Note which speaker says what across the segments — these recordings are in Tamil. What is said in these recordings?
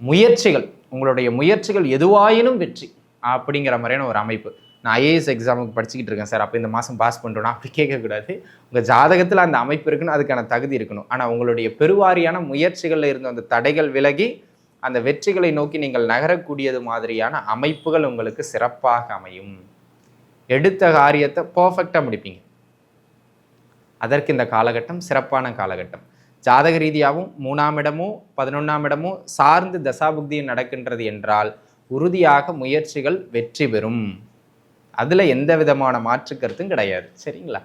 Speaker 1: முயற்சிகள் உங்களுடைய முயற்சிகள் எதுவாயினும் வெற்றி அப்படிங்கிற மாதிரியான ஒரு அமைப்பு. நான் ஐஏஎஸ் எக்ஸாமுக்கு படிச்சுக்கிட்டு இருக்கேன் சார். அப்போ இந்த மாதம் பாஸ் பண்ணுறோன்னா அப்படி கேட்கக்கூடாது. உங்கள் ஜாதகத்தில் அந்த அமைப்பு இருக்குன்னு அதுக்கான தகுதி இருக்கணும். ஆனால் உங்களுடைய பெருவாரியான முயற்சிகளில் இருந்த அந்த தடைகள் விலகி அந்த வெற்றிகளை நோக்கி நீங்கள் நகரக்கூடியது மாதிரியான அமைப்புகள் உங்களுக்கு சிறப்பாக அமையும். எடுத்த காரியத்தை பர்ஃபெக்டாக முடிப்பீங்க. அதற்கு இந்த காலகட்டம் சிறப்பான காலகட்டம். ஜாதக ரீதியாகவும் மூணாம் இடமும் பதினொன்றாம் இடமும் சார்ந்து தசாபுக்தியும் நடக்கின்றது என்றால் உறுதியாக முயற்சிகள் வெற்றி பெறும். அதில் எந்த விதமான மாற்று கருத்தும் கிடையாது. சரிங்களா?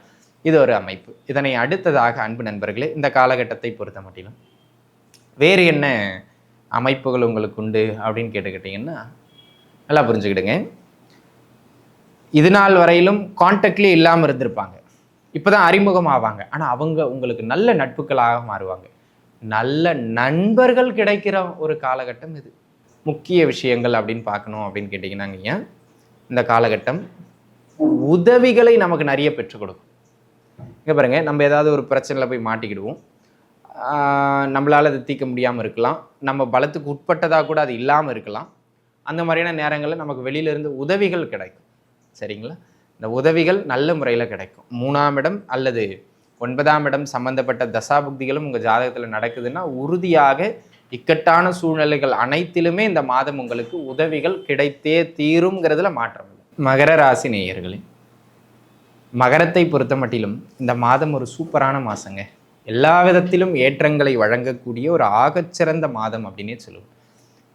Speaker 1: இது ஒரு அமைப்பு. இதனை அடுத்ததாக அன்பு நண்பர்களே இந்த காலகட்டத்தை பொறுத்த மட்டிலும் வேறு என்ன அமைப்புகள் உங்களுக்கு உண்டு அப்படின்னு கேட்டுக்கிட்டிங்கன்னா நல்லா புரிஞ்சுக்கிடுங்க. இது நாள் வரையிலும் கான்டாக்ட்லேயே இல்லாமல் இருந்திருப்பாங்க. இப்போ தான் அறிமுகம் ஆவாங்க ஆனால் அவங்க உங்களுக்கு நல்ல நட்புகளாக மாறுவாங்க. நல்ல நண்பர்கள் கிடைக்கிற ஒரு காலகட்டம் இது. முக்கிய விஷயங்கள் அப்படின்னு பார்க்கணும் அப்படின்னு கேட்டிங்கன்னாங்க ஏன் இந்த காலகட்டம் உதவிகளை நமக்கு நிறைய பெற்றுக் கொடுக்கும். இங்கே பாருங்க நம்ம ஏதாவது ஒரு பிரச்சனையில் போய் மாட்டிக்கிடுவோம். நம்மளால் அதை தீர்க்க முடியாமல் இருக்கலாம். நம்ம பலத்துக்கு உட்பட்டதாக கூட அது இல்லாமல் இருக்கலாம். அந்த மாதிரியான நேரங்களில் நமக்கு வெளியிலேருந்து உதவிகள் கிடைக்கும். சரிங்களா? இந்த உதவிகள் நல்ல முறையில் கிடைக்கும். மூணாம் இடம் அல்லது ஒன்பதாம் இடம் சம்பந்தப்பட்ட தசாபுக்திகளும் உங்கள் ஜாதகத்தில் நடக்குதுன்னா உறுதியாக இக்கட்டான சூழ்நிலைகள் அனைத்திலுமே இந்த மாதம் உங்களுக்கு உதவிகள் கிடைத்தே தீருங்கிறதுல மாற்றம் இல்லை. மகர ராசி நேயர்களே மகரத்தை பொறுத்த மட்டிலும் இந்த மாதம் ஒரு சூப்பரான மாதங்க எல்லா விதத்திலும் ஏற்றங்களை வழங்கக்கூடிய ஒரு ஆகச்சிறந்த மாதம் அப்படின்னே சொல்லுவோம்.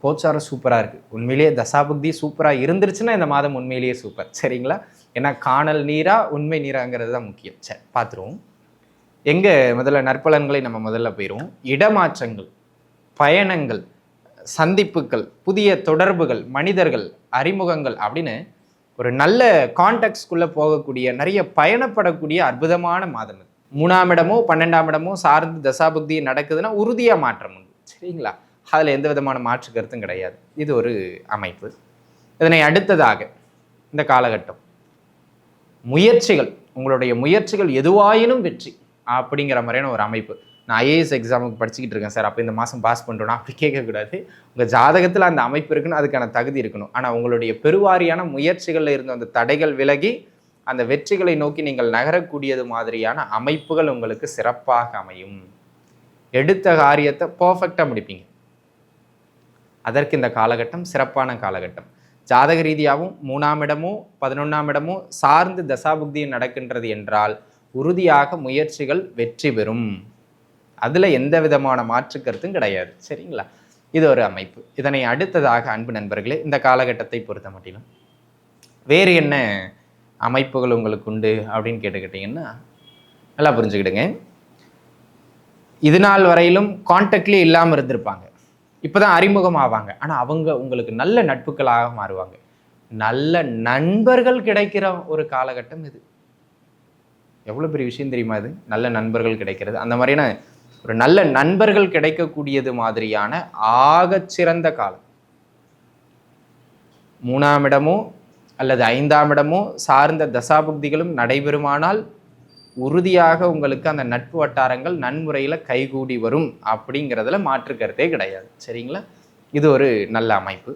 Speaker 1: கோச்சாரம் சூப்பராக இருக்குது உண்மையிலேயே தசாபுக்தி சூப்பராக இருந்துருச்சுன்னா இந்த மாதம் உண்மையிலேயே சூப்பர். சரிங்களா? ஏன்னா காணல் நீரா உண்மை நீராங்கிறது தான் முக்கியம். சரி பார்த்துருவோம் எங்கே முதல்ல நற்பலன்களை நம்ம முதல்ல போயிடுவோம் இடமாற்றங்கள் பயணங்கள் சந்திப்புகள் புதிய தொடர்புகள் மனிதர்கள் அறிமுகங்கள் அப்படின்னு ஒரு நல்ல கான்டாக்ட்ஸ்குள்ளே போகக்கூடிய நிறைய பயணப்படக்கூடிய அற்புதமான மாதம் இது. மூணாம் இடமோ பன்னெண்டாம் இடமோ சார்ந்து தசாபுக்தி நடக்குதுன்னா உறுதியாக மாற்றம் உண்டு. சரிங்களா? அதில் எந்த விதமான மாற்று கருத்தும் கிடையாது. இது ஒரு அமைப்பு. இதனை அடுத்ததாக இந்த காலகட்டம். முயற்சிகள் உங்களுடைய முயற்சிகள் எதுவாயினும் வெற்றி அப்படிங்கிற மாதிரியான ஒரு அமைப்பு. நான் ஐஏஎஸ் எக்ஸாமுக்கு படிச்சுக்கிட்டு இருக்கேன் சார். அப்போ இந்த மாதம் பாஸ் பண்ணிட்டோம்னா அப்படி கேட்கக்கூடாது. உங்கள் ஜாதகத்தில் அந்த அமைப்பு இருக்குன்னு அதுக்கான தகுதி இருக்கணும். ஆனால் உங்களுடைய பெருவாரியான முயற்சிகளில் இருந்த அந்த தடைகள் விலகி அந்த வெற்றிகளை நோக்கி நீங்கள் நகரக்கூடியது மாதிரியான அமைப்புகள் உங்களுக்கு சிறப்பாக அமையும். எடுத்த காரியத்தை பர்ஃபெக்டாக முடிப்பீங்க. அதற்கு இந்த காலகட்டம் சிறப்பான காலகட்டம். ஜாதக ரீதியாகவும் மூணாம் இடமும் பதினொன்றாம் இடமும் சார்ந்து தசாபுக்தியும் நடக்கின்றது என்றால் உறுதியாக முயற்சிகள் வெற்றி பெறும். அதில் எந்த விதமான மாற்று கருத்தும் கிடையாது. சரிங்களா? இது ஒரு அமைப்பு. இதனை அடுத்ததாக அன்பு நண்பர்களே இந்த காலகட்டத்தை பொறுத்த மட்டிலும் வேறு என்ன அமைப்புகள் உங்களுக்கு உண்டு அப்படின்னு கேட்டுக்கிட்டிங்கன்னா நல்லா புரிஞ்சுக்கிடுங்க. இது நாள் வரையிலும் கான்டாக்ட்லேயே இல்லாமல் இருந்திருப்பாங்க. இப்போ தான் அறிமுகம் ஆவாங்க ஆனால் அவங்க உங்களுக்கு நல்ல நட்புகளாக மாறுவாங்க. நல்ல நண்பர்கள் கிடைக்கிற ஒரு காலகட்டம் இது. எவ்வளோ பெரிய விஷயம் தெரியுமா இது? நல்ல நண்பர்கள் கிடைக்கிறது. அந்த மாதிரியான ஒரு நல்ல நண்பர்கள் கிடைக்கக்கூடியது மாதிரியான ஆகச்சிறந்த காலம். மூணாம் இடமோ அல்லது ஐந்தாம் இடமோ சார்ந்த தசாபுக்திகளும் நடைபெறுமானால் உறுதியாக உங்களுக்கு அந்த நட்பு வட்டாரங்கள் நன்முறையில் கைகூடி வரும் அப்படிங்கிறதுல மாற்று கருத்தே கிடையாது. சரிங்களா? இது ஒரு நல்ல அமைப்பு.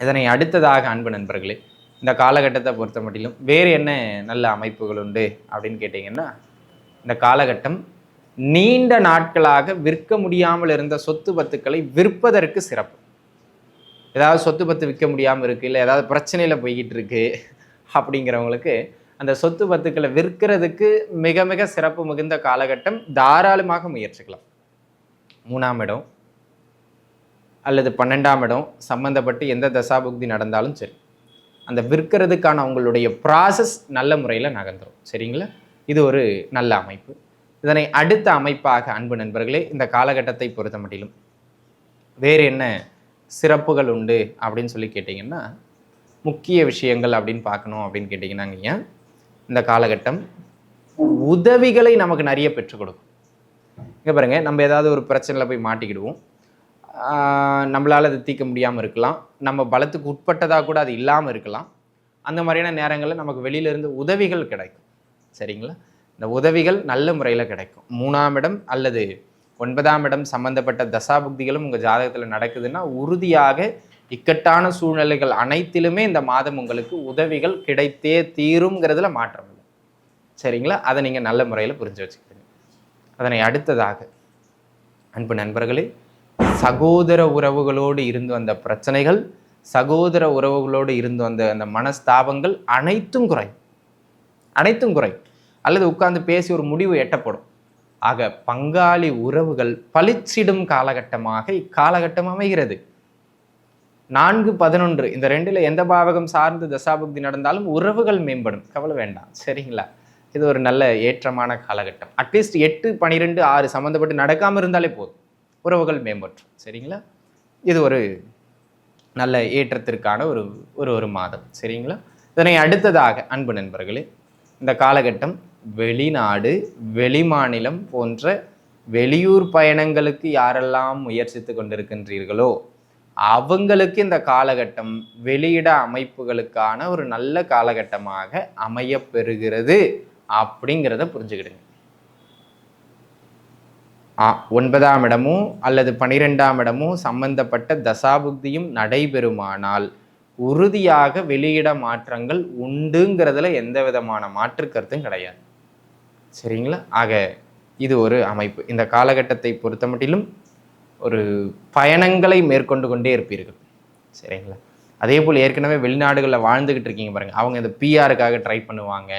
Speaker 1: இதனை அடுத்ததாக அன்பு நண்பர்களே இந்த காலகட்டத்தை பொறுத்த மட்டிலும் வேறு என்ன நல்ல அமைப்புகள் உண்டு அப்படின்னு கேட்டிங்கன்னா இந்த காலகட்டம் நீண்ட நாட்களாக விற்க முடியாமல் இருந்த சொத்து பத்துக்களை விற்பதற்கு சிறப்பு. ஏதாவது சொத்து பத்து விற்க முடியாமல் இருக்குது இல்லை ஏதாவது பிரச்சனையில் போய்கிட்டு இருக்கு அப்படிங்கிறவங்களுக்கு அந்த சொத்து பத்துக்களை விற்கிறதுக்கு மிக மிக சிறப்பு மிகுந்த காலகட்டம். தாராளமாக முயற்சிக்கலாம். மூணாம் இடம் அல்லது பன்னெண்டாம் இடம் சம்மந்தப்பட்டு எந்த தசாபுக்தி நடந்தாலும் சரி. அந்த விற்கிறதுக்கான உங்களுடைய ப்ராசஸ் நல்ல முறையில் நகர்ந்துடும் சரிங்களா? இது ஒரு நல்ல அமைப்பு. இதனை அடுத்த அமைப்பாக அன்பு நண்பர்களே இந்த காலகட்டத்தை பொறுத்த மட்டிலும் வேறு என்ன சிறப்புகள் உண்டு அப்படின்னு சொல்லி கேட்டிங்கன்னா முக்கிய விஷயங்கள் அப்படின்னு பார்க்கணும் அப்படின்னு கேட்டிங்கன்னாங்க ஏன் இந்த காலகட்டம் உதவிகளை நமக்கு நிறைய பெற்றுக் கொடுக்கும். இங்கே பாருங்க நம்ம ஏதாவது ஒரு பிரச்சனையில் போய் மாட்டிக்கிடுவோம். நம்மளால் அதை அது தீர்க்க முடியாமல் இருக்கலாம். நம்ம பலத்துக்கு உட்பட்டதாக கூட அது இல்லாமல் இருக்கலாம். அந்த மாதிரியான நேரங்களில் நமக்கு வெளியிலேருந்து உதவிகள் கிடைக்கும். சரிங்களா? இந்த உதவிகள் நல்ல முறையில் கிடைக்கும். மூணாம் இடம் அல்லது ஒன்பதாம் இடம் சம்பந்தப்பட்ட தசாபுக்திகளும் உங்கள் ஜாதகத்தில் நடக்குதுன்னா உறுதியாக இக்கட்டான சூழ்நிலைகள் அனைத்திலுமே இந்த மாதம் உங்களுக்கு உதவிகள் கிடைத்தே தீருங்கிறதுல மாற்றம் இல்லை. சரிங்களா? அதை நீங்கள் நல்ல முறையில் புரிஞ்சு வச்சுக்கிறீங்க அதனை அடுத்ததாக அன்பு நண்பர்களே சகோதர உறவுகளோடு இருந்து வந்த பிரச்சனைகள் சகோதர உறவுகளோடு இருந்து வந்த அந்த மனஸ்தாபங்கள் அனைத்தும் குறையும். அனைத்தும் குறையும். அல்லது உட்கார்ந்து பேசி ஒரு முடிவு எட்டப்படும். ஆக பங்காளி உறவுகள் பளிச்சிடும் காலகட்டமாக இக்காலகட்டம் அமைகிறது. நான்கு பதினொன்று. இந்த ரெண்டுல எந்த பாவகம் சார்ந்து தசாபக்தி நடந்தாலும் உறவுகள் மேம்படும். கவலை வேண்டாம். சரிங்களா? இது ஒரு நல்ல ஏற்றமான காலகட்டம். அட்லீஸ்ட் எட்டு பனிரெண்டு ஆறு சம்மந்தப்பட்டு நடக்காம இருந்தாலே போதும். உறவுகள் மேம்பற்றும். சரிங்களா? இது ஒரு நல்ல ஏற்றத்திற்கான ஒரு ஒரு ஒரு மாதம். சரிங்களா? இதனை அடுத்ததாக அன்பு நண்பர்களே இந்த காலகட்டம் வெளிநாடு வெளிமாநிலம் போன்ற வெளியூர் பயணங்களுக்கு யாரெல்லாம் முயற்சித்து கொண்டிருக்கின்றீர்களோ அவங்களுக்கு இந்த காலகட்டம் வெளியிட அமைப்புகளுக்கான ஒரு நல்ல காலகட்டமாக அமைய பெறுகிறது அப்படிங்கிறத புரிஞ்சுக்கிடுங்க. ஒன்பதாம் இடமோ அல்லது பனிரெண்டாம் இடமோ சம்பந்தப்பட்ட தசாபுக்தியும் நடைபெறுமானால் உறுதியாக வெளியிட மாற்றங்கள் உண்டுங்கிறதுல எந்த விதமான மாற்று கருத்தும் கிடையாது. சரிங்களா? ஆக இது ஒரு அமைப்பு. இந்த காலகட்டத்தை பொறுத்த மட்டிலும் ஒரு பயணங்களை மேற்கொண்டு கொண்டே இருப்பீர்கள். சரிங்களா? அதே போல் ஏற்கனவே வெளிநாடுகளில் வாழ்ந்துக்கிட்டு இருக்கீங்க பாருங்கள் அவங்க இந்த பிஆருக்காக ட்ரை பண்ணுவாங்க.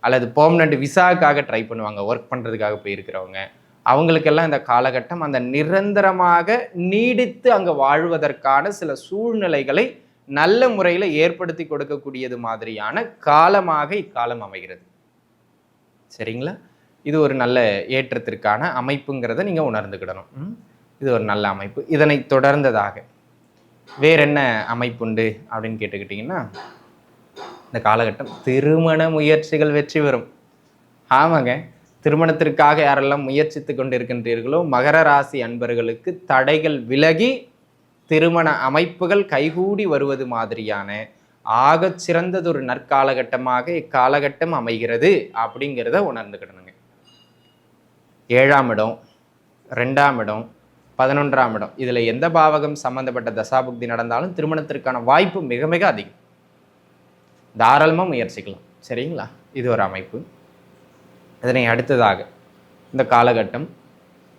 Speaker 1: அல்லது பெர்மனண்ட் விசாவுக்காக ட்ரை பண்ணுவாங்க. ஒர்க் பண்ணுறதுக்காக போயிருக்கிறவங்க. அவங்களுக்கெல்லாம் இந்த காலகட்டம் அந்த நிரந்தரமாக நீடித்து அங்கே வாழ்வதற்கான சில சூழ்நிலைகளை நல்ல முறையில் ஏற்படுத்தி கொடுக்கக்கூடியது மாதிரியான காலமாக இக்காலம் அமைகிறது. சரிங்களா? இது ஒரு நல்ல ஏற்றத்திற்கான அமைப்புங்கிறத நீங்கள் உணர்ந்துக்கிடணும். ம்? இது ஒரு நல்ல அமைப்பு. இதனை தொடர்ந்ததாக வேற என்ன அமைப்புண்டு அப்படின்னு கேட்டுக்கிட்டிங்கன்னா இந்த காலகட்டம் திருமண முயற்சிகள் வெற்றி பெறும். ஆமாங்க. திருமணத்திற்காக யாரெல்லாம் முயற்சித்து கொண்டிருக்கின்றீர்களோ மகர ராசி அன்பர்களுக்கு தடைகள் விலகி திருமண அமைப்புகள் கைகூடி வருவது மாதிரியான ஆக சிறந்ததொரு நற்காலகட்டமாக இக்காலகட்டம் அமைகிறது அப்படிங்கிறத உணர்ந்துக்கிடணுங்க. ஏழாம் இடம் ரெண்டாம் இடம் பதினொன்றாம் இடம். இதில் எந்த பாவகம் சம்பந்தப்பட்ட தசாபுக்தி நடந்தாலும் திருமணத்திற்கான வாய்ப்பு மிக மிக அதிகம். தாராளமாக முயற்சிக்கலாம். சரிங்களா? இது ஒரு அமைப்பு. இதனை அடுத்ததாக இந்த காலகட்டம்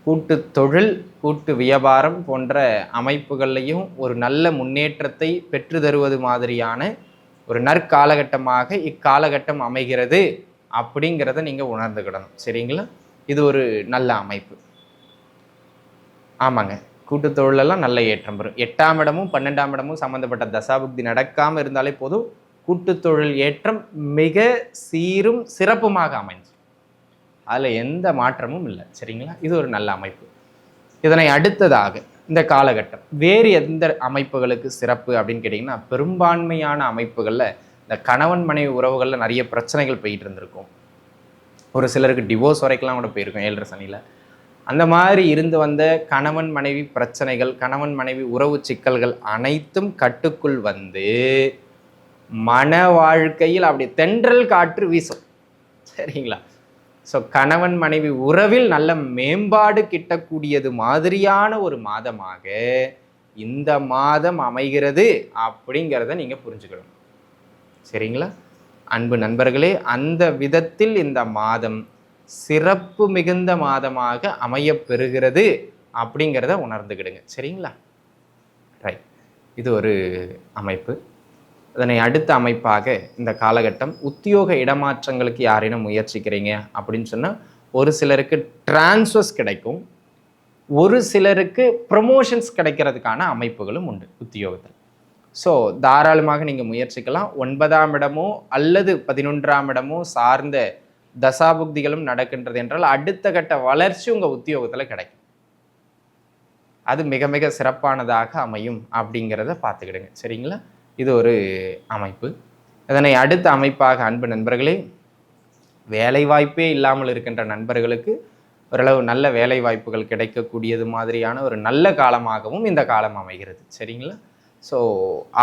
Speaker 1: கூட்டு தொழில் கூட்டு வியாபாரம் போன்ற அமைப்புகள்லையும் ஒரு நல்ல முன்னேற்றத்தை பெற்று தருவது மாதிரியான ஒரு நற்காலகட்டமாக இக்காலகட்டம் அமைகிறது அப்படிங்கிறத நீங்கள் உணர்ந்துக்கிடணும் சரிங்களா? இது ஒரு நல்ல அமைப்பு. ஆமாங்க. கூட்டுத்தொழிலெல்லாம் நல்ல ஏற்றம் வரும் எட்டாம் இடமும் பன்னெண்டாம் இடமும் சம்மந்தப்பட்ட தசாபுக்தி நடக்காமல் இருந்தாலே போதும். கூட்டுத்தொழில் ஏற்றம் மிக சீரும் சிறப்புமாக அமைஞ்சு. அதில் எந்த மாற்றமும் இல்லை. சரிங்களா? இது ஒரு நல்ல அமைப்பு. இதனை அடுத்ததாக இந்த காலகட்டம். வேறு எந்த அமைப்புகளுக்கு சிறப்பு அப்படின்னு கேட்டிங்கன்னா பெரும்பான்மையான அமைப்புகளில் இந்த கணவன் மனைவி உறவுகளில் நிறைய பிரச்சனைகள் போயிட்டு இருந்திருக்கும். ஒரு சிலருக்கு டிவோர்ஸ் வரைக்கெல்லாம் கூட போயிருக்கும். ஏழரை சனியில். அந்த மாதிரி இருந்து வந்த கணவன் மனைவி பிரச்சனைகள் கணவன் மனைவி உறவு சிக்கல்கள் அனைத்தும் கட்டுக்குள் வந்து மன வாழ்க்கையில் அப்படி தென்றல் காற்று வீசும். சரிங்களா? ஸோ கணவன் மனைவி உறவில் நல்ல மேம்பாடு கிட்டக்கூடியது மாதிரியான ஒரு மாதமாக இந்த மாதம் அமைகிறது அப்படிங்கிறத நீங்கள் புரிஞ்சுக்கணும். சரிங்களா? அன்பு நண்பர்களே அந்த விதத்தில் இந்த மாதம் சிறப்பு மிகுந்த மாதமாக அமையப் பெறுகிறது அப்படிங்கிறத உணர்ந்துக்கிடுங்க. சரிங்களா? ரைட் இது ஒரு அமைப்பு. அதனை அடுத்த அமைப்பாக இந்த காலகட்டம் உத்தியோக இடமாற்றங்களுக்கு யாரேனும் முயற்சிக்கிறீங்க அப்படின்னு சொன்னால் ஒரு சிலருக்கு டிரான்ஸ்வர்ஸ் கிடைக்கும். ஒரு சிலருக்கு ப்ரமோஷன்ஸ் கிடைக்கிறதுக்கான அமைப்புகளும் உண்டு உத்தியோகத்தில். ஸோ தாராளமாக நீங்கள் முயற்சிக்கலாம். ஒன்பதாம் இடமோ அல்லது பதினொன்றாம் இடமோ சார்ந்த தசாபுக்திகளும் நடக்கின்றது என்றால் அடுத்த கட்ட வளர்ச்சி உங்கள் உத்தியோகத்தில் கிடைக்கும். அது மிக மிக சிறப்பானதாக அமையும் அப்படிங்கிறத பார்த்துக்கிடுங்க. சரிங்களா? இது ஒரு அமைப்பு. இதனை அடுத்த அமைப்பாக அன்பு நண்பர்களே வேலை வாய்ப்பே இல்லாமல் இருக்கின்ற நண்பர்களுக்கு ஓரளவு நல்ல வேலை வாய்ப்புகள் கிடைக்கக்கூடியது மாதிரியான ஒரு நல்ல காலமாகவும் இந்த காலம் அமைகிறது. சரிங்களா? ஸோ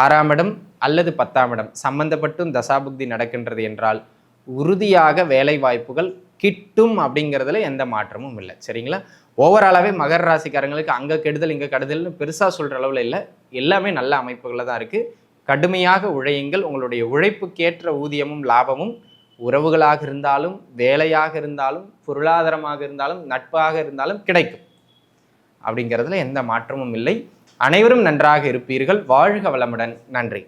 Speaker 1: ஆறாம் இடம் அல்லது பத்தாம் இடம் சம்பந்தப்பட்டும் தசாபுக்தி நடக்கின்றது என்றால் உறுதியாக வேலை வாய்ப்புகள் கிட்டும் அப்படிங்கிறதுல எந்த மாற்றமும் இல்லை. சரிங்களா? ஓவராலாகவே மகர ராசிக்காரங்களுக்கு அங்கே கெடுதல் இங்கே கெடுதல்னு பெருசாக சொல்கிற அளவில் இல்லை. எல்லாமே நல்ல அமைப்புகளில் தான் இருக்குது கடுமையாக உழையுங்கள். உங்களுடைய உழைப்புக்கேற்ற ஊதியமும் லாபமும் உறவுகளாக இருந்தாலும் வேலையாக இருந்தாலும் பொருளாதாரமாக இருந்தாலும் நட்பாக இருந்தாலும் கிடைக்கும். அப்படிங்கிறதுல எந்த மாற்றமும் இல்லை. அனைவரும் நன்றாக இருப்பீர்கள். வாழ்க வளமுடன். நன்றி.